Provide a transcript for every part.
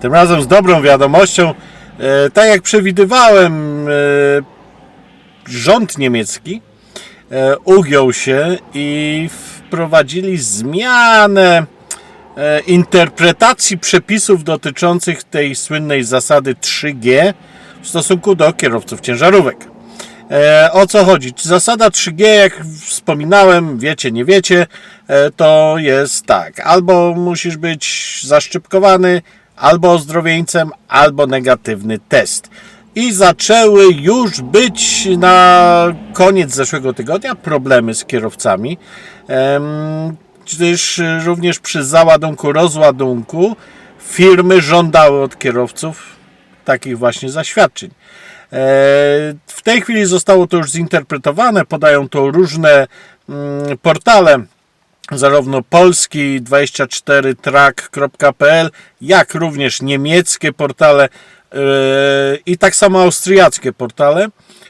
Tym razem z dobrą wiadomością. E, tak jak przewidywałem, e, rząd niemiecki e, ugiął się i wprowadzili zmianę interpretacji przepisów dotyczących tej słynnej zasady 3G w stosunku do kierowców ciężarówek. O co chodzi? Zasada 3G, jak wspominałem, wiecie, nie wiecie, to jest tak. Albo musisz być zaszczypkowany, albo ozdrowieńcem, albo negatywny test. I zaczęły już być na koniec zeszłego tygodnia problemy z kierowcami, gdyż również przy załadunku, rozładunku firmy żądały od kierowców takich właśnie zaświadczeń. E, W tej chwili zostało to już zinterpretowane, podają to różne mm, portale, zarówno polski 24track.pl, jak również niemieckie portale e, i tak samo austriackie portale.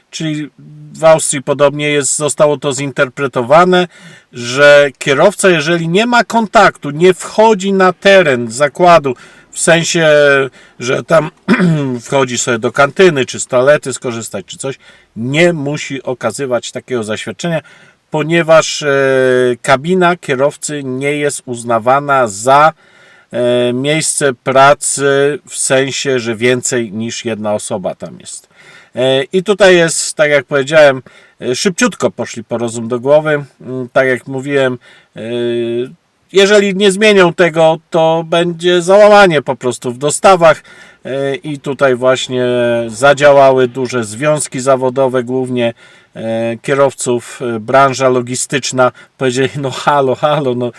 Czyli w Austrii podobnie jest, zostało to zinterpretowane, że kierowca, jeżeli nie ma kontaktu, nie wchodzi na teren zakładu, w sensie, że tam wchodzi sobie do kantyny, czy z toalety skorzystać, czy coś, nie musi okazywać takiego zaświadczenia, ponieważ e, kabina kierowcy nie jest uznawana za e, miejsce pracy w sensie, że więcej niż jedna osoba tam jest. E, I tutaj jest, tak jak powiedziałem, szybciutko poszli po rozum do głowy. Mm, Tak jak mówiłem, jeżeli nie zmienią tego, to będzie załamanie po prostu w dostawach i tutaj właśnie zadziałały duże związki zawodowe, głównie e, kierowców, e, branża logistyczna powiedzieli, no halo, halo, no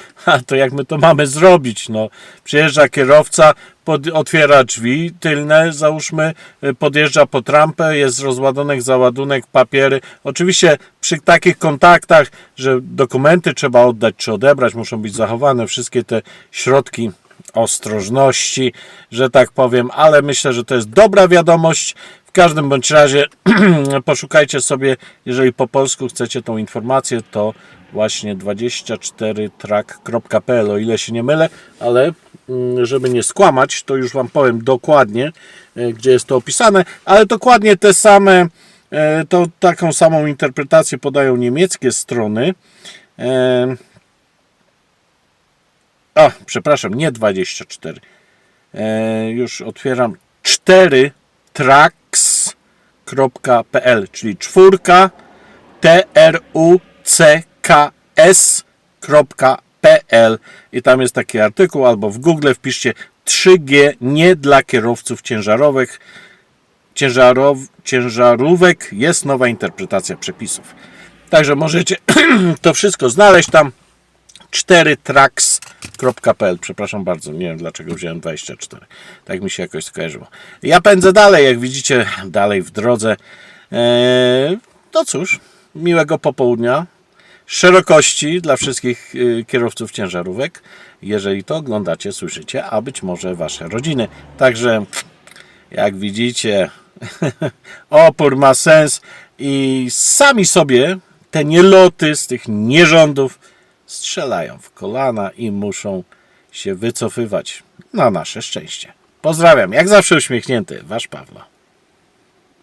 to jak my to mamy zrobić, no przyjeżdża kierowca, pod, otwiera drzwi tylne, załóżmy, e, podjeżdża po trampę, jest rozładunek, załadunek, papiery. Oczywiście przy takich kontaktach, że dokumenty trzeba oddać czy odebrać, muszą być zachowane wszystkie te środki ostrożności, że tak powiem, ale myślę, że to jest dobra wiadomość. W każdym bądź razie poszukajcie sobie, jeżeli po polsku chcecie tą informację, to właśnie 24track.pl, o ile się nie mylę, ale mm, żeby nie skłamać, to już Wam powiem dokładnie, e, gdzie jest to opisane, ale dokładnie te same, e, to taką samą interpretację podają niemieckie strony. A, przepraszam, nie 24. E, już otwieram 4 tracks.pl, czyli czwórka t r u c k s.pl i tam jest taki artykuł, albo w Google wpiszcie 3G nie dla kierowców ciężarowych. Ciężarow, ciężarówek jest nowa interpretacja przepisów. Także możecie to wszystko znaleźć tam 4tracks.pl. Przepraszam bardzo, nie wiem dlaczego wziąłem 24. Tak mi się jakoś skojarzyło. Ja pędzę dalej, jak widzicie, dalej w drodze. Eee, no cóż, miłego popołudnia. Szerokości dla wszystkich y, kierowców ciężarówek, jeżeli to oglądacie, słyszycie, a być może wasze rodziny. Także, jak widzicie, opór ma sens i sami sobie te nieloty z tych nierządów strzelają w kolana i muszą się wycofywać na nasze szczęście. Pozdrawiam, jak zawsze uśmiechnięty, Wasz Pawlo.